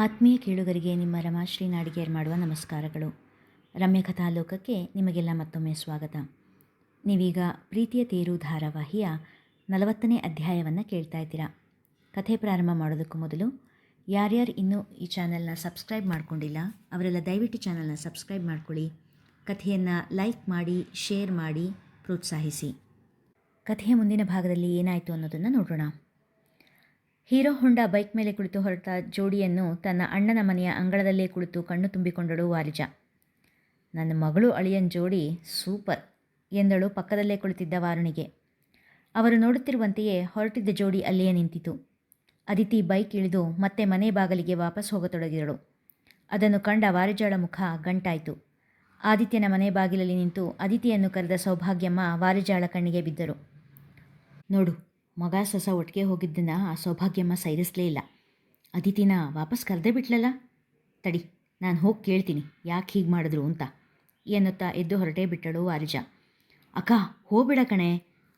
ಆತ್ಮೀಯ ಕೇಳುಗರಿಗೆ ನಿಮ್ಮ ರಮಾಶ್ರೀ ನಾಡಿಗೇರ್ ಮಾಡುವ ನಮಸ್ಕಾರಗಳು. ರಮ್ಯ ಕಥಾಲೋಕಕ್ಕೆ ನಿಮಗೆಲ್ಲ ಮತ್ತೊಮ್ಮೆ ಸ್ವಾಗತ. ನೀವೀಗ ಪ್ರೀತಿಯ ತೇರು ಧಾರಾವಾಹಿಯ ನಲವತ್ತನೇ ಅಧ್ಯಾಯವನ್ನು ಕೇಳ್ತಾ ಇದ್ದೀರಾ. ಕಥೆ ಪ್ರಾರಂಭ ಮಾಡೋದಕ್ಕೂ ಮೊದಲು ಯಾರ್ಯಾರು ಇನ್ನೂ ಈ ಚಾನಲ್ನ ಸಬ್ಸ್ಕ್ರೈಬ್ ಮಾಡ್ಕೊಂಡಿಲ್ಲ, ಅವರೆಲ್ಲ ದಯವಿಟ್ಟು ಚಾನಲ್ನ ಸಬ್ಸ್ಕ್ರೈಬ್ ಮಾಡ್ಕೊಳ್ಳಿ. ಕಥೆಯನ್ನು ಲೈಕ್ ಮಾಡಿ, ಶೇರ್ ಮಾಡಿ, ಪ್ರೋತ್ಸಾಹಿಸಿ. ಕಥೆಯ ಮುಂದಿನ ಭಾಗದಲ್ಲಿ ಏನಾಯಿತು ಅನ್ನೋದನ್ನು ನೋಡೋಣ. ಹೀರೋ ಹೊಂಡಾ ಬೈಕ್ ಮೇಲೆ ಕುಳಿತು ಹೊರಟ ಜೋಡಿಯನ್ನು ತನ್ನ ಅಣ್ಣನ ಮನೆಯ ಅಂಗಳದಲ್ಲೇ ಕುಳಿತು ಕಣ್ಣು ತುಂಬಿಕೊಂಡಳು ವಾರಿಜ ನನ್ನ ಮಗಳು ಅಳಿಯನ್ ಜೋಡಿ ಸೂಪರ್, ಎಂದಳು ಪಕ್ಕದಲ್ಲೇ ಕುಳಿತಿದ್ದ ವಾರುಣಿಗೆ. ಅವರು ನೋಡುತ್ತಿರುವಂತೆಯೇ ಹೊರಟಿದ್ದ ಜೋಡಿ ಅಲ್ಲಿಯೇ ನಿಂತಿತು. ಅದಿತಿ ಬೈಕ್ ಇಳಿದು ಮತ್ತೆ ಮನೆ ಬಾಗಲಿಗೆ ವಾಪಸ್ ಹೋಗತೊಡಗಿದಳು. ಅದನ್ನು ಕಂಡ ವಾರಿಜಾಳ ಮುಖ ಗಂಟಾಯಿತು. ಆದಿತ್ಯನ ಮನೆ ಬಾಗಿಲಲ್ಲಿ ನಿಂತು ಅದಿತಿಯನ್ನು ಕರೆದ ಸೌಭಾಗ್ಯಮ್ಮ ವಾರಿಜಾಳ ಕಣ್ಣಿಗೆ ಬಿದ್ದರು. ನೋಡು ಮಗ ಸೊಸ ಒಟ್ಟಿಗೆ ಹೋಗಿದ್ದನ್ನ ಆ ಸೌಭಾಗ್ಯಮ್ಮ ಸೈರಿಸಲೇ ಇಲ್ಲ. ಅದಿತಿನ ವಾಪಸ್ ಕರೆದೇ ಬಿಟ್ಲಲ್ಲ? ತಡಿ, ನಾನು ಹೋಗಿ ಕೇಳ್ತೀನಿ, ಯಾಕೆ ಹೀಗೆ ಮಾಡಿದ್ರು ಅಂತ. ಎನ್ನುತ್ತಾ ಎದ್ದು ಹೊರಟೇ ಬಿಟ್ಟಳು ವಾರಿಜ. ಅಕ್ಕ, ಹೋಗ್ಬೇಡ ಕಣೆ,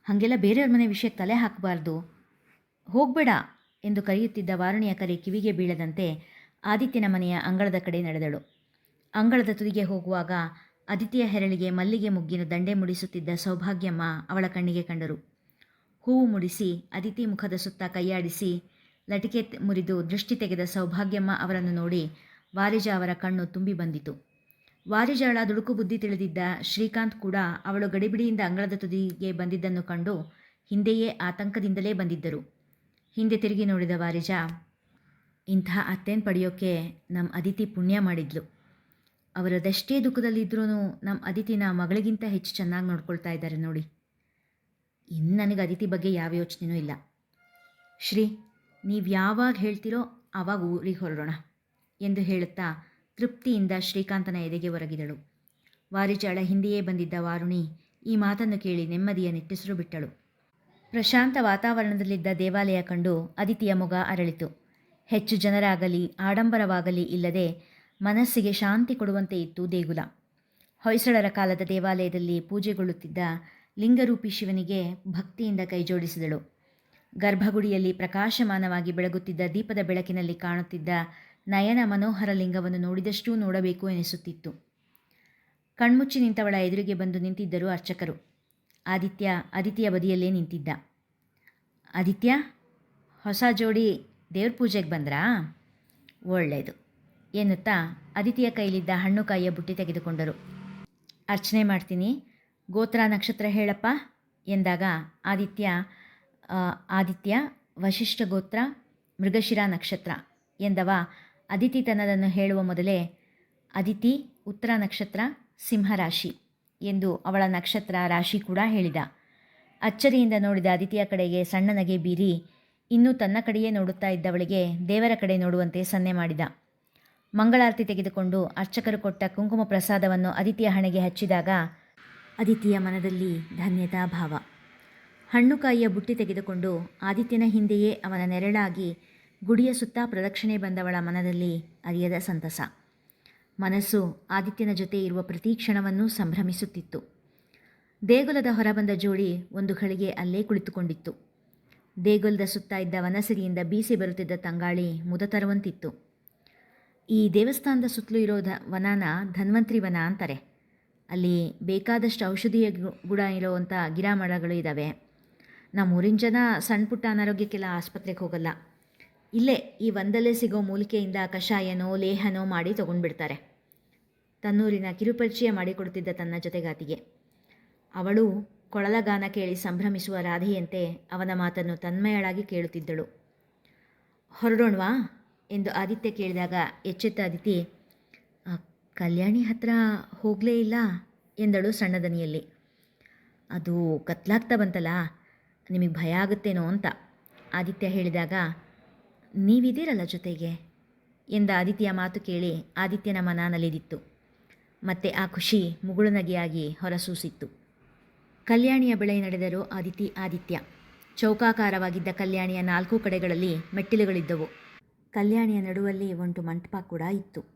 ಹಾಗೆಲ್ಲ ಬೇರೆಯವ್ರ ಮನೆ ವಿಷಯಕ್ಕೆ ತಲೆ ಹಾಕಬಾರ್ದು. ಹೋಗಬೇಡ ಎಂದು ಕರೆಯುತ್ತಿದ್ದ ವಾರುಣಿಯ ಕರೆ ಕಿವಿಗೆ ಬೀಳದಂತೆ ಆದಿತ್ಯನ ಮನೆಯ ಅಂಗಳದ ಕಡೆ ನಡೆದಳು. ಅಂಗಳದ ತುದಿಗೆ ಹೋಗುವಾಗ ಅದಿತಿಯ ಹೆರಳಿಗೆ ಮಲ್ಲಿಗೆ ಮುಗ್ಗಿನ ದಂಡೆ ಮುಡಿಸುತ್ತಿದ್ದ ಸೌಭಾಗ್ಯಮ್ಮ ಅವಳ ಕಣ್ಣಿಗೆ ಕಂಡರು. ಹೂವು ಮುಡಿಸಿ, ಅದಿತಿ ಮುಖದ ಸುತ್ತ ಕೈಯಾಡಿಸಿ, ಲಟಿಕೆ ಮುರಿದು ದೃಷ್ಟಿ ತೆಗೆದ ಸೌಭಾಗ್ಯಮ್ಮ ಅವರನ್ನು ನೋಡಿ ವಾರಿಜ ಅವರ ಕಣ್ಣು ತುಂಬಿ ಬಂದಿತು. ವಾರಿಜಾಳ ದುಡುಕು ಬುದ್ಧಿ ತಿಳಿದಿದ್ದ ಶ್ರೀಕಾಂತ್ ಕೂಡ ಅವಳು ಗಡಿಬಿಡಿಯಿಂದ ಅಂಗಳದ ತುದಿಗೆ ಬಂದಿದ್ದನ್ನು ಕಂಡು ಹಿಂದೆಯೇ ಆತಂಕದಿಂದಲೇ ಬಂದಿದ್ದರು. ಹಿಂದೆ ತಿರುಗಿ ನೋಡಿದ ವಾರಿಜ ಇಂಥ ಅತ್ತೆನ್ ಪಡೆಯೋಕ್ಕೆ ನಮ್ಮ ಅದಿತಿ ಪುಣ್ಯ ಮಾಡಿದ್ಲು. ಅವರದಷ್ಟೇ ದುಃಖದಲ್ಲಿದ್ದರೂ ನಮ್ಮ ಅದಿತಿನ ಮಗಳಿಗಿಂತ ಹೆಚ್ಚು ಚೆನ್ನಾಗಿ ನೋಡ್ಕೊಳ್ತಾ ಇದ್ದಾರೆ ನೋಡಿ. ಇನ್ನು ನನಗೆ ಅದಿತಿ ಬಗ್ಗೆ ಯಾವ ಯೋಚನೆಯೂ ಇಲ್ಲ. ಶ್ರೀ, ನೀವು ಯಾವಾಗ ಹೇಳ್ತೀರೋ ಆವಾಗ ಊರಿಗೆ ಹೊರಡೋಣ ಎಂದು ಹೇಳುತ್ತಾ ತೃಪ್ತಿಯಿಂದ ಶ್ರೀಕಾಂತನ ಎದೆಗೆ ಒರಗಿದಳು. ವಾರಿಜಾಳ ಹಿಂದೆಯೇ ಬಂದಿದ್ದ ವಾರುಣಿ ಈ ಮಾತನ್ನು ಕೇಳಿ ನೆಮ್ಮದಿಯ ನಿಟ್ಟುಸಿರು ಬಿಟ್ಟಳು. ಪ್ರಶಾಂತ ವಾತಾವರಣದಲ್ಲಿದ್ದ ದೇವಾಲಯ ಕಂಡು ಅದಿತಿಯ ಮೊಗ ಅರಳಿತು. ಹೆಚ್ಚು ಜನರಾಗಲಿ, ಆಡಂಬರವಾಗಲಿ ಇಲ್ಲದೆ ಮನಸ್ಸಿಗೆ ಶಾಂತಿ ಕೊಡುವಂತೆ ಇತ್ತು ದೇಗುಲ. ಹೊಯ್ಸಳರ ಕಾಲದ ದೇವಾಲಯದಲ್ಲಿ ಪೂಜೆಗೊಳ್ಳುತ್ತಿದ್ದ ಲಿಂಗರೂಪಿ ಶಿವನಿಗೆ ಭಕ್ತಿಯಿಂದ ಕೈಜೋಡಿಸಿದಳು. ಗರ್ಭಗುಡಿಯಲ್ಲಿ ಪ್ರಕಾಶಮಾನವಾಗಿ ಬೆಳಗುತ್ತಿದ್ದ ದೀಪದ ಬೆಳಕಿನಲ್ಲಿ ಕಾಣುತ್ತಿದ್ದ ನಯನ ಮನೋಹರ ಲಿಂಗವನ್ನು ನೋಡಿದಷ್ಟೂ ನೋಡಬೇಕು ಎನಿಸುತ್ತಿತ್ತು. ಕಣ್ಮುಚ್ಚಿ ನಿಂತವಳ ಎದುರಿಗೆ ಬಂದು ನಿಂತಿದ್ದರು ಅರ್ಚಕರು. ಆದಿತ್ಯ ಅದಿತಿಯ ಬದಿಯಲ್ಲೇ ನಿಂತಿದ್ದ. ಆದಿತ್ಯ, ಹೊಸ ಜೋಡಿ ದೇವ್ರ ಪೂಜೆಗೆ ಬಂದ್ರಾ? ಒಳ್ಳೆಯದು ಎನ್ನುತ್ತಾ ಅದಿತಿಯ ಕೈಲಿದ್ದ ಹಣ್ಣು ಕಾಯಿಯ ಬುಟ್ಟಿ ತೆಗೆದುಕೊಂಡರು. ಅರ್ಚನೆ ಮಾಡ್ತೀನಿ. ಗೋತ್ರ ನಕ್ಷತ್ರ ಹೇಳಪ್ಪ ಎಂದಾಗ ಆದಿತ್ಯ ಆದಿತ್ಯ, ವಶಿಷ್ಠ ಗೋತ್ರ, ಮೃಗಶಿರ ನಕ್ಷತ್ರ ಎಂದವ. ಅದಿತಿ ತನ್ನದನ್ನು ಹೇಳುವ ಮೊದಲೇ ಅದಿತಿ, ಉತ್ತರ ನಕ್ಷತ್ರ ಸಿಂಹರಾಶಿ ಎಂದು ಅವಳ ನಕ್ಷತ್ರ ರಾಶಿ ಕೂಡ ಹೇಳಿದ. ಅಚ್ಚರಿಯಿಂದ ನೋಡಿದ ಅದಿತಿಯ ಕಡೆಗೆ ಸಣ್ಣನಗೆ ಬೀರಿ ಇನ್ನೂ ತನ್ನ ಕಡೆಯೇ ನೋಡುತ್ತಾ ಇದ್ದವಳಿಗೆ ದೇವರ ಕಡೆ ನೋಡುವಂತೆ ಸನ್ನೆ ಮಾಡಿದ. ಮಂಗಳಾರತಿ ತೆಗೆದುಕೊಂಡು ಅರ್ಚಕರು ಕೊಟ್ಟ ಕುಂಕುಮ ಪ್ರಸಾದವನ್ನು ಅದಿತಿಯ ಹಣೆಗೆ ಹಚ್ಚಿದಾಗ ಅದಿತಿಯ ಮನದಲ್ಲಿ ಧನ್ಯತಾ ಭಾವ. ಹಣ್ಣುಕಾಯಿಯ ಬುಟ್ಟಿ ತೆಗೆದುಕೊಂಡು ಆದಿತ್ಯನ ಹಿಂದೆಯೇ ಅವನ ನೆರಳಾಗಿ ಗುಡಿಯ ಸುತ್ತ ಪ್ರದಕ್ಷಿಣೆ ಬಂದವಳ ಮನದಲ್ಲಿ ಅರಿಯದ ಸಂತಸ. ಮನಸ್ಸು ಆದಿತ್ಯನ ಜೊತೆ ಇರುವ ಪ್ರತಿ ಕ್ಷಣವನ್ನೂ ಸಂಭ್ರಮಿಸುತ್ತಿತ್ತು. ದೇಗುಲದ ಹೊರಬಂದ ಜೋಡಿ ಒಂದು ಘಳಿಗೆ ಅಲ್ಲೇ ಕುಳಿತುಕೊಂಡಿತ್ತು. ದೇಗುಲದ ಸುತ್ತ ಇದ್ದ ವನಸಿರಿಯಿಂದ ಬೀಸಿ ಬರುತ್ತಿದ್ದ ತಂಗಾಳಿ ಮುದ ತರುವಂತಿತ್ತು. ಈ ದೇವಸ್ಥಾನದ ಸುತ್ತಲೂ ಇರೋ ಧ ವನನ ಧನ್ವಂತ್ರಿ ವನ ಅಂತಾರೆ. ಅಲ್ಲಿ ಬೇಕಾದಷ್ಟು ಔಷಧೀಯ ಗುಣ ಇರುವಂಥ ಗಿಡ ಮರಗಳು ಇದ್ದಾವೆ. ನಮ್ಮ ಊರಿನ ಜನ ಸಣ್ಣ ಪುಟ್ಟ ಅನಾರೋಗ್ಯಕ್ಕೆಲ್ಲ ಆಸ್ಪತ್ರೆಗೆ ಹೋಗಲ್ಲ. ಇಲ್ಲೇ ಈ ಒಂದಲ್ಲೇ ಸಿಗೋ ಮೂಲಿಕೆಯಿಂದ ಕಷಾಯನೋ ಲೇಹನೋ ಮಾಡಿ ತೊಗೊಂಡ್ಬಿಡ್ತಾರೆ. ತನ್ನೂರಿನ ಕಿರುಪರಿಚಯ ಮಾಡಿಕೊಡುತ್ತಿದ್ದ ತನ್ನ ಜೊತೆಗಾತಿಗೆ. ಅವಳು ಕೊಳಲಗಾನ ಕೇಳಿ ಸಂಭ್ರಮಿಸುವ ರಾಧೆಯಂತೆ ಅವನ ಮಾತನ್ನು ತನ್ಮಯಳಾಗಿ ಕೇಳುತ್ತಿದ್ದಳು. ಹೊರಡೋಣವಾ? ಎಂದು ಆದಿತ್ಯ ಕೇಳಿದಾಗ ಎಚ್ಚೆತ್ತ ಅದಿತಿ "ಆ, ಕಲ್ಯಾಣಿ ಹತ್ರ ಹೋಗಲೇ ಇಲ್ಲ ಎಂದಳು ಸಣ್ಣದನಿಯಲ್ಲಿ. ಅದು ಕತ್ಲಾಗ್ತಾ ಬಂತಲ್ಲ ನಿಮಗೆ ಭಯ ಆಗುತ್ತೇನೋ ಅಂತ. ಆದಿತ್ಯ ಹೇಳಿದಾಗ, ನೀವಿದ್ದೀರಲ್ಲ ಜೊತೆಗೆ? ಎಂದ ಆದಿತ್ಯ ಮಾತು ಕೇಳಿ ಆದಿತ್ಯನ ಮನ ನಲಿದಿತ್ತು ಮತ್ತೆ ಆ ಖುಷಿ ಮುಗುಳುನಗೆಯಾಗಿ ಹೊರಸೂಸಿತ್ತು. ಕಲ್ಯಾಣಿಯ ಬೆಳೆ ನಡೆದರು ಆದಿತಿ ಆದಿತ್ಯ. ಚೌಕಾಕಾರವಾಗಿದ್ದ ಕಲ್ಯಾಣಿಯ ನಾಲ್ಕು ಕಡೆಗಳಲ್ಲಿ ಮೆಟ್ಟಿಲುಗಳಿದ್ದವು. ಕಲ್ಯಾಣಿಯ ನಡುವಲ್ಲಿ ಒಂದು ಮಂಟಪ ಕೂಡ ಇತ್ತು.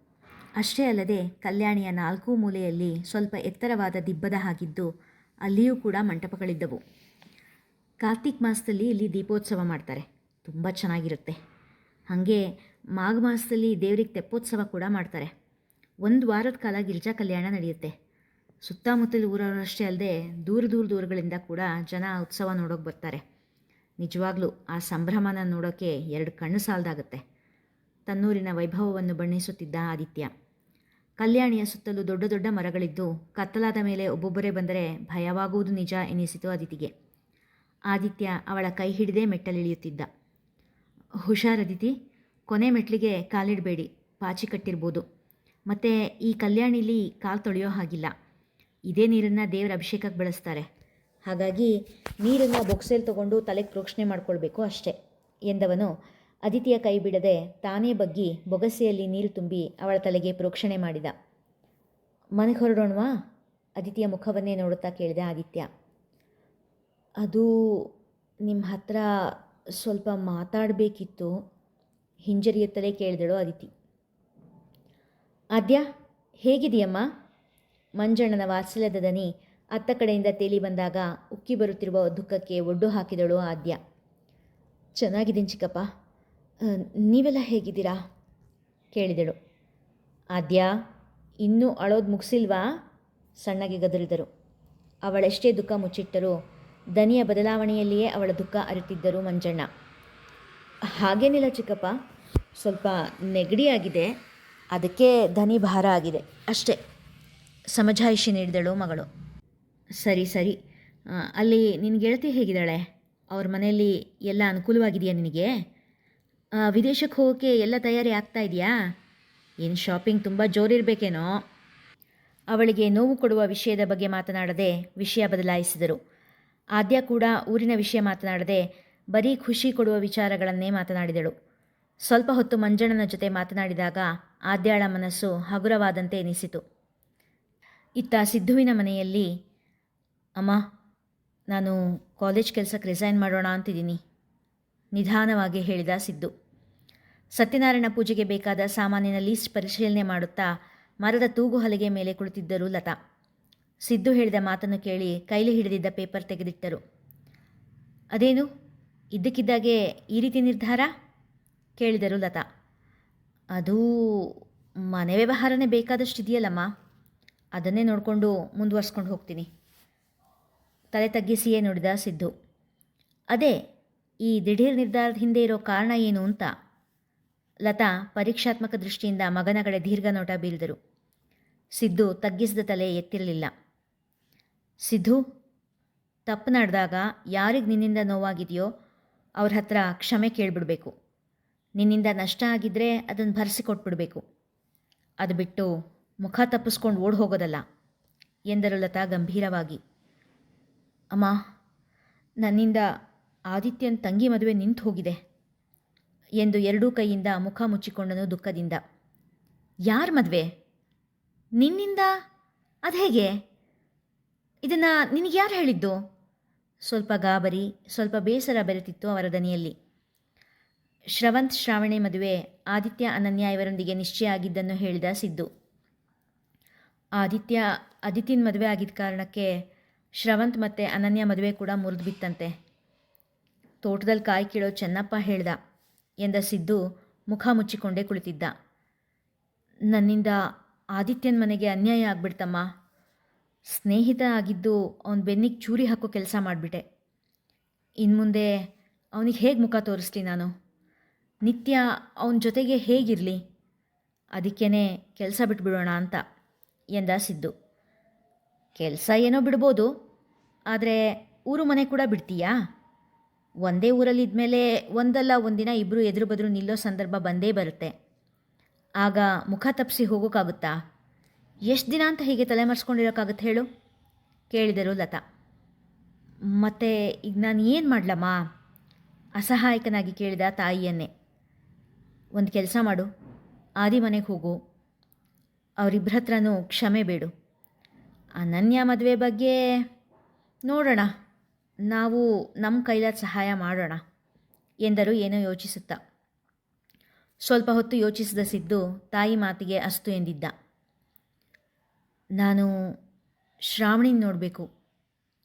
ಅಷ್ಟೇ ಅಲ್ಲದೆ ಕಲ್ಯಾಣಿಯ ನಾಲ್ಕೂ ಮೂಲೆಯಲ್ಲಿ ಸ್ವಲ್ಪ ಎತ್ತರವಾದ ದಿಬ್ಬದ ಹಾಗಿದ್ದು ಅಲ್ಲಿಯೂ ಕೂಡ ಮಂಟಪಗಳಿದ್ದವು. ಕಾರ್ತಿಕ್ ಮಾಸದಲ್ಲಿ ಇಲ್ಲಿ ದೀಪೋತ್ಸವ ಮಾಡ್ತಾರೆ. ತುಂಬ ಚೆನ್ನಾಗಿರುತ್ತೆ. ಹಾಗೆ ಮಾಘ ಮಾಸದಲ್ಲಿ ದೇವರಿಗೆ ತೆಪ್ಪೋತ್ಸವ ಕೂಡ ಮಾಡ್ತಾರೆ. ಒಂದು ವಾರದ ಕಾಲ ಗಿರಿಜಾ ಕಲ್ಯಾಣ ನಡೆಯುತ್ತೆ. ಸುತ್ತಮುತ್ತಲ ಊರವರಷ್ಟೇ ಅಲ್ಲದೆ ದೂರ ದೂರ ದೂರಗಳಿಂದ ಕೂಡ ಜನ ಉತ್ಸವ ನೋಡೋಕೆ ಬರ್ತಾರೆ. ನಿಜವಾಗ್ಲೂ ಆ ಸಂಭ್ರಮನ ನೋಡೋಕ್ಕೆ ಎರಡು ಕಣ್ಣು ಸಾಲದಾಗುತ್ತೆ. ತನ್ನೂರಿನ ವೈಭವವನ್ನು ಬಣ್ಣಿಸುತ್ತಿದ್ದ ಆದಿತ್ಯ. ಕಲ್ಯಾಣಿಯ ಸುತ್ತಲೂ ದೊಡ್ಡ ದೊಡ್ಡ ಮರಗಳಿದ್ದು, ಕತ್ತಲಾದ ಮೇಲೆ ಒಬ್ಬೊಬ್ಬರೇ ಬಂದರೆ ಭಯವಾಗುವುದು ನಿಜ ಎನಿಸಿತು ಅದಿತಿಗೆ ಆದಿತ್ಯ ಅವಳ ಕೈ ಹಿಡಿದೇ ಮೆಟ್ಟಲಿಳಿಯುತ್ತಿದ್ದ. ಹುಷಾರ್ ಅದಿತಿ ಕೊನೆ ಮೆಟ್ಲಿಗೆ ಕಾಲಿಡಬೇಡಿ, ಪಾಚಿ ಕಟ್ಟಿರ್ಬೋದು. ಮತ್ತು ಈ ಕಲ್ಯಾಣಿಲಿ ಕಾಲು ತೊಳೆಯೋ ಹಾಗಿಲ್ಲ. ಇದೇ ನೀರನ್ನು ದೇವರ ಅಭಿಷೇಕಕ್ಕೆ ಬಳಸ್ತಾರೆ. ಹಾಗಾಗಿ ನೀರನ್ನು ಬೊಕ್ಸೆಲ್ ತಗೊಂಡು ತಲೆಗೆ ಪ್ರೋಕ್ಷಣೆ ಮಾಡಿಕೊಳ್ಬೇಕು ಅಷ್ಟೇ ಎಂದವನು ಅದಿತಿಯ ಕೈ ಬಿಡದೆ ತಾನೇ ಬಗ್ಗಿ ಬೊಗಸೆಯಲ್ಲಿ ನೀರು ತುಂಬಿ ಅವಳ ತಲೆಗೆ ಪ್ರೋಕ್ಷಣೆ ಮಾಡಿದ. ಮನೆಗೆ ಹೊರಡೋಣವಾ? ಅದಿತಿಯ ಮುಖವನ್ನೇ ನೋಡುತ್ತಾ ಕೇಳಿದೆ ಆದಿತ್ಯ. ಅದು ನಿಮ್ಮ ಹತ್ರ ಸ್ವಲ್ಪ ಮಾತಾಡಬೇಕಿತ್ತು, ಹಿಂಜರಿಯುತ್ತಲೇ ಕೇಳಿದಳು ಅದಿತಿ ಆದ್ಯ ಹೇಗಿದೆಯಮ್ಮ ಮಂಜಣ್ಣನ ವಾತ್ಸಲ್ಯದ ದನಿ ಅತ್ತ ಕಡೆಯಿಂದ ತೇಲಿ ಬಂದಾಗ ಉಕ್ಕಿ ಬರುತ್ತಿರುವ ದುಃಖಕ್ಕೆ ಒಡ್ಡು ಹಾಕಿದಳು ಆದ್ಯ. ಚೆನ್ನಾಗಿದ್ದೀನಿ ಚಿಕ್ಕಪ್ಪ. ನೀವೆಲ್ಲ ಹೇಗಿದ್ದೀರಾ? ಕೇಳಿದಳು. ಆದ್ಯಾ, ಇನ್ನೂ ಅಳೋದು ಮುಗಿಸಿಲ್ವಾ? ಸಣ್ಣಗೆ ಗದರಿದರು. ಅವಳೆಷ್ಟೇ ದುಃಖ ಮುಚ್ಚಿಟ್ಟರೂ, ದನಿಯ ಬದಲಾವಣೆಯಲ್ಲಿಯೇ ಅವಳ ದುಃಖ ಅರಿತಿದ್ದರು ಮಂಜಣ್ಣ. ಹಾಗೇನಿಲ್ಲ ಚಿಕ್ಕಪ್ಪ, ಸ್ವಲ್ಪ ನೆಗಡಿಯಾಗಿದೆ, ಅದಕ್ಕೆ ದನಿ ಭಾರ ಆಗಿದೆ, ಅಷ್ಟೇ. ಸಮಜಾಯಿಷಿ ನೀಡಿದಳು ಮಗಳು. ಸರಿ ಸರಿ. ಅಲ್ಲಿ ನಿನ್ನ ಗೆಳತಿ ಹೇಗಿದ್ದಾಳೆ? ಅವ್ರ ಮನೆಯಲ್ಲಿ ಎಲ್ಲ ಅನುಕೂಲವಾಗಿದೆಯಾ ನಿನಗೆ? ವಿದೇಶಕ್ಕೆ ಹೋಗೋಕ್ಕೆ ಎಲ್ಲ ತಯಾರಿ ಆಗ್ತಾ ಇದೆಯಾ? ಏನು ಶಾಪಿಂಗ್ ತುಂಬ ಜೋರಿರಬೇಕೇನೋ? ಅವಳಿಗೆ ನೋವು ಕೊಡುವ ವಿಷಯದ ಬಗ್ಗೆ ಮಾತನಾಡದೆ ವಿಷಯ ಬದಲಾಯಿಸಿದರು. ಆದ್ಯ ಕೂಡ ಊರಿನ ವಿಷಯ ಮಾತನಾಡದೆ ಬರೀ ಖುಷಿ ಕೊಡುವ ವಿಚಾರಗಳನ್ನೇ ಮಾತನಾಡಿದಳು. ಸ್ವಲ್ಪ ಹೊತ್ತು ಮಂಜಣ್ಣನ ಜೊತೆ ಮಾತನಾಡಿದಾಗ ಆದ್ಯಾಳ ಮನಸ್ಸು ಹಗುರವಾದಂತೆ ಎನಿಸಿತು. ಇತ್ತ ಸಿದ್ಧುವಿನ ಮನೆಯಲ್ಲಿ, ಅಮ್ಮ, ನಾನು ಕಾಲೇಜ್ ಕೆಲಸಕ್ಕೆ ರಿಸೈನ್ ಮಾಡೋಣ ಅಂತಿದ್ದೀನಿ. ನಿಧಾನವಾಗಿ ಹೇಳಿದ ಸಿದ್ದು. ಸತ್ಯನಾರಾಯಣ ಪೂಜೆಗೆ ಬೇಕಾದ ಸಾಮಾನಿನ ಲೀಸ್ಟ್ ಪರಿಶೀಲನೆ ಮಾಡುತ್ತಾ ಮರದ ತೂಗು ಹಲಗೆ ಮೇಲೆ ಕುಳಿತಿದ್ದರು ಲತಾ. ಸಿದ್ದು ಹೇಳಿದ ಮಾತನ್ನು ಕೇಳಿ ಕೈಲಿ ಹಿಡಿದಿದ್ದ ಪೇಪರ್ ತೆಗೆದಿಟ್ಟರು. ಅದೇನು? ಇದ್ದಕ್ಕಿದ್ದಾಗೆ ಈ ರೀತಿ ನಿರ್ಧಾರ? ಕೇಳಿದರು ಲತಾ. ಅದು ಮನೆ ವ್ಯವಹಾರನೇ ಬೇಕಾದಷ್ಟು ಇದೆಯಲ್ಲಮ್ಮ ಅದನ್ನೇ ನೋಡಿಕೊಂಡು ಮುಂದುವರ್ಸ್ಕೊಂಡು ಹೋಗ್ತೀನಿ. ತಲೆ ತಗ್ಗಿಸಿಯೇ ನೋಡಿದ ಸಿದ್ದು. ಅದೇ ಈ ದಿಢೀರ್ ನಿರ್ಧಾರದ ಹಿಂದೆ ಇರೋ ಕಾರಣ ಏನು ಅಂತ ಲತಾ ಪರೀಕ್ಷಾತ್ಮಕ ದೃಷ್ಟಿಯಿಂದ ಮಗನ ಕಡೆ ದೀರ್ಘ ನೋಟ ಬೀಳಿದರು. ಸಿದ್ದು ತಗ್ಗಿಸಿದ ತಲೆ ಎತ್ತಿರಲಿಲ್ಲ. ಸಿದ್ದು, ತಪ್ಪು ನಡೆದಾಗ ಯಾರಿಗೆ ನಿನ್ನಿಂದ ನೋವಾಗಿದೆಯೋ ಅವ್ರ ಹತ್ರ ಕ್ಷಮೆ ಕೇಳಿಬಿಡಬೇಕು. ನಿನ್ನಿಂದ ನಷ್ಟ ಆಗಿದ್ದರೆ ಅದನ್ನು ಭರಿಸಿ ಕೊಟ್ಬಿಡಬೇಕು ಅದು ಬಿಟ್ಟು ಮುಖ ತಪ್ಪಿಸ್ಕೊಂಡು ಓಡ್ ಹೋಗೋದಲ್ಲ ಎಂದರು ಲತಾ ಗಂಭೀರವಾಗಿ. ಅಮ್ಮ, ನನ್ನಿಂದ ಆದಿತ್ಯನ ತಂಗಿ ಮದುವೆ ನಿಂತು ಹೋಗಿದೆ ಎಂದು ಎರಡೂ ಕೈಯಿಂದ ಮುಖ ಮುಚ್ಚಿಕೊಂಡನು ದುಃಖದಿಂದ. ಯಾರ ಮದುವೆ? ನಿನ್ನಿಂದ? ಅದು ಹೇಗೆ? ಇದನ್ನು ನಿನಗೆ ಯಾರು ಹೇಳಿದ್ದು? ಸ್ವಲ್ಪ ಗಾಬರಿ, ಸ್ವಲ್ಪ ಬೇಸರ ಬೆರೆತಿತ್ತು ಅವರ ದನಿಯಲ್ಲಿ. ಶ್ರವಂತ್ ಶ್ರಾವಣೆ ಮದುವೆ ಆದಿತ್ಯ ಅನನ್ಯ ಇವರೊಂದಿಗೆ ನಿಶ್ಚಯ ಆಗಿದ್ದನ್ನು ಹೇಳಿದ ಸಿದ್ದು. ಆದಿತ್ಯ ಅದಿತಿನ ಮದುವೆ ಆಗಿದ್ದ ಕಾರಣಕ್ಕೆ ಶ್ರವಂತ್ ಮತ್ತು ಅನನ್ಯ ಮದುವೆ ಕೂಡ ಮುರಿದು ಬಿತ್ತಂತೆ. ತೋಟದಲ್ಲಿ ಕಾಯಿ ಕೀಳೋ ಚೆನ್ನಪ್ಪ ಹೇಳ್ದ ಎಂದ ಸಿದ್ದು ಮುಖ ಮುಚ್ಚಿಕೊಂಡೇ ಕುಳಿತಿದ್ದ. ನನ್ನಿಂದ ಆದಿತ್ಯನ ಮನೆಗೆ ಅನ್ಯಾಯ ಆಗ್ಬಿಡ್ತಮ್ಮ. ಸ್ನೇಹಿತ ಆಗಿದ್ದು ಅವನ ಬೆನ್ನಿಗೆ ಚೂರಿ ಹಾಕೋ ಕೆಲಸ ಮಾಡಿಬಿಟ್ಟೆ. ಇನ್ನು ಮುಂದೆ ಅವನಿಗೆ ಹೇಗೆ ಮುಖ ತೋರಿಸ್ಲಿ ನಾನು? ನಿತ್ಯ ಅವನ ಜೊತೆಗೆ ಹೇಗಿರಲಿ? ಅದಕ್ಕೇ ಕೆಲಸ ಬಿಟ್ಬಿಡೋಣ ಅಂತ ಎಂದ ಸಿದ್ದು. ಕೆಲಸ ಏನೋ ಬಿಡ್ಬೋದು, ಆದರೆ ಊರು ಮನೆ ಕೂಡ ಬಿಡ್ತೀಯಾ? ಒಂದೇ ಊರಲ್ಲಿ ಇದ್ಮೇಲೆ ಒಂದಲ್ಲ, ಒಂದಿನ ಇಬ್ಬರು ಎದುರು ಬದುರು ನಿಲ್ಲೋ ಸಂದರ್ಭ ಬಂದೇ ಬರುತ್ತೆ. ಆಗ ಮುಖ ತಪ್ಪಿಸಿ ಹೋಗೋಕ್ಕಾಗುತ್ತಾ ಎಷ್ಟು ದಿನ ಅಂತ ಹೀಗೆ ತಲೆಮರೆಸ್ಕೊಂಡಿರೋಕ್ಕಾಗತ್ತೆ ಹೇಳು? ಕೇಳಿದರು ಲತಾ. ಮತ್ತೆ ಈಗ ನಾನು ಏನು ಮಾಡಲಮ್ಮ? ಅಸಹಾಯಕನಾಗಿ ಕೇಳಿದ ತಾಯಿಯನ್ನೇ. ಒಂದು ಕೆಲಸ ಮಾಡು. ಆದಿ ಮನೆಗೆ ಹೋಗು. ಅವರಿಬ್ಬರ ಹತ್ರನೂ ಕ್ಷಮೆ ಬೇಡು. ಅನನ್ಯ ಮದುವೆ ಬಗ್ಗೆ ನೋಡೋಣ. ನಾವು ನಮ್ಮ ಕೈಲಾದ ಸಹಾಯ ಮಾಡೋಣ ಎಂದರು ಏನೋ ಯೋಚಿಸುತ್ತಾ. ಸ್ವಲ್ಪ ಹೊತ್ತು ಯೋಚಿಸಿದ ಸಿದ್ದು ತಾಯಿ ಮಾತಿಗೆ ಅಸ್ತು ಎಂದಿದ್ದ. ನಾನು ಶ್ರಾವಣಿ ನೋಡಬೇಕು,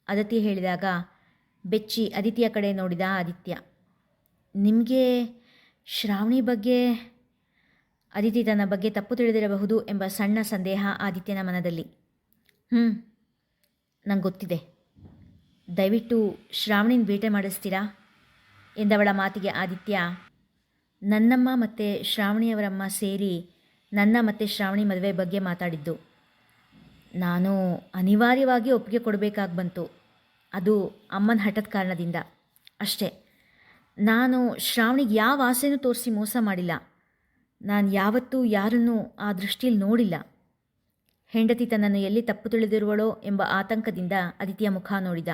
ಅದತಿ ಹೇಳಿದಾಗ ಬೆಚ್ಚಿ ಅದಿತಿಯ ಕಡೆ ನೋಡಿದ ಆದಿತ್ಯ. ನಿಮಗೆ ಶ್ರಾವಣಿ ಬಗ್ಗೆ ಅದಿತಿ ತನ್ನ ಬಗ್ಗೆ ತಪ್ಪು ತಿಳಿದಿರಬಹುದು ಎಂಬ ಸಣ್ಣ ಸಂದೇಹ ಆದಿತ್ಯನ ಮನದಲ್ಲಿ. ಹ್ಞೂ ನಂಗೆ ಗೊತ್ತಿದೆ. ದಯವಿಟ್ಟು ಶ್ರಾವಣಿನ ಬೇಟೆ ಮಾಡಿಸ್ತೀರಾ? ಎಂದವಳ ಮಾತಿಗೆ ಆದಿತ್ಯ, ನನ್ನಮ್ಮ ಮತ್ತು ಶ್ರಾವಣಿಯವರಮ್ಮ ಸೇರಿ ನನ್ನ ಮತ್ತು ಶ್ರಾವಣಿ ಮದುವೆ ಬಗ್ಗೆ ಮಾತಾಡಿದ್ದು. ನಾನು ಅನಿವಾರ್ಯವಾಗಿ ಒಪ್ಪಿಗೆ ಕೊಡಬೇಕಾಗಿ ಬಂತು. ಅದು ಅಮ್ಮನ ಹಠದ ಕಾರಣದಿಂದ. ಅಷ್ಟೇ, ನಾನು ಶ್ರಾವಣಿಗೆ ಯಾವ ಆಸೆನೂ ತೋರಿಸಿ ಮೋಸ ಮಾಡಿಲ್ಲ. ನಾನು ಯಾವತ್ತೂ ಯಾರನ್ನೂ ಆ ದೃಷ್ಟಿಯಲ್ಲಿ ನೋಡಿಲ್ಲ. ಹೆಂಡತಿ ತನ್ನನ್ನು ಎಲ್ಲಿ ತಪ್ಪು ತಿಳಿದಿರುವಳೋ ಎಂಬ ಆತಂಕದಿಂದ ಅದಿತಿಯ ಮುಖ ನೋಡಿದ.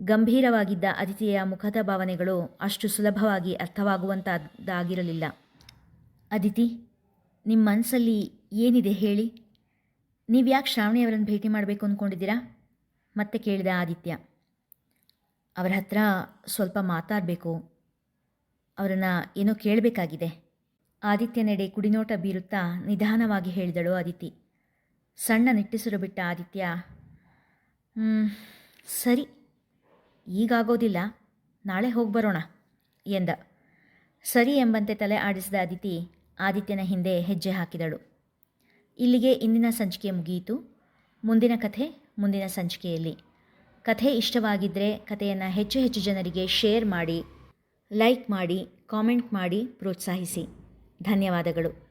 ಗಂಭೀರವಾಗಿದ್ದ ಅದಿತಿಯ ಮುಖದ ಭಾವನೆಗಳು ಅಷ್ಟು ಸುಲಭವಾಗಿ ಅರ್ಥವಾಗುವಂಥದ್ದಾಗಿರಲಿಲ್ಲ ಅದಿತಿ ನಿಮ್ಮ ಮನಸ್ಸಲ್ಲಿ ಏನಿದೆ ಹೇಳಿ? ನೀವು ಯಾಕೆ ಶ್ರಾವಣಿಯವರನ್ನು ಭೇಟಿ ಮಾಡಬೇಕು ಅಂದ್ಕೊಂಡಿದ್ದೀರಾ ಮತ್ತೆ ಕೇಳಿದ ಆದಿತ್ಯ. ಅವರ ಹತ್ರ ಸ್ವಲ್ಪ ಮಾತಾಡಬೇಕು. ಅವರನ್ನು ಏನೋ ಕೇಳಬೇಕಾಗಿದೆ. ಆದಿತ್ಯ ಆದಿತ್ಯನೆಡೆ ಕುಡಿನೋಟ ಬೀರುತ್ತಾ ನಿಧಾನವಾಗಿ ಹೇಳಿದಳು ಅದಿತಿ ಸಣ್ಣ ನಿಟ್ಟುಸಿರು ಬಿಟ್ಟ ಆದಿತ್ಯ "ಹ್ಮ್, ಸರಿ. ಈಗಾಗೋದಿಲ್ಲ, ನಾಳೆ ಹೋಗಿ ಬರೋಣ ಎಂದ. ಸರಿ ಎಂಬಂತೆ ತಲೆ ಆಡಿಸಿದ ಅದಿತಿ ಆದಿತ್ಯನ ಹಿಂದೆ ಹೆಜ್ಜೆ ಹಾಕಿದಳು. ಇಲ್ಲಿಗೆ ಇಂದಿನ ಸಂಚಿಕೆ ಮುಗಿಯಿತು. ಮುಂದಿನ ಕಥೆ ಮುಂದಿನ ಸಂಚಿಕೆಯಲ್ಲಿ. ಕಥೆ ಇಷ್ಟವಾಗಿದ್ದರೆ ಕಥೆಯನ್ನು ಹೆಚ್ಚು ಹೆಚ್ಚು ಜನರಿಗೆ ಶೇರ್ ಮಾಡಿ, ಲೈಕ್ ಮಾಡಿ, ಕಾಮೆಂಟ್ ಮಾಡಿ, ಪ್ರೋತ್ಸಾಹಿಸಿ. ಧನ್ಯವಾದಗಳು.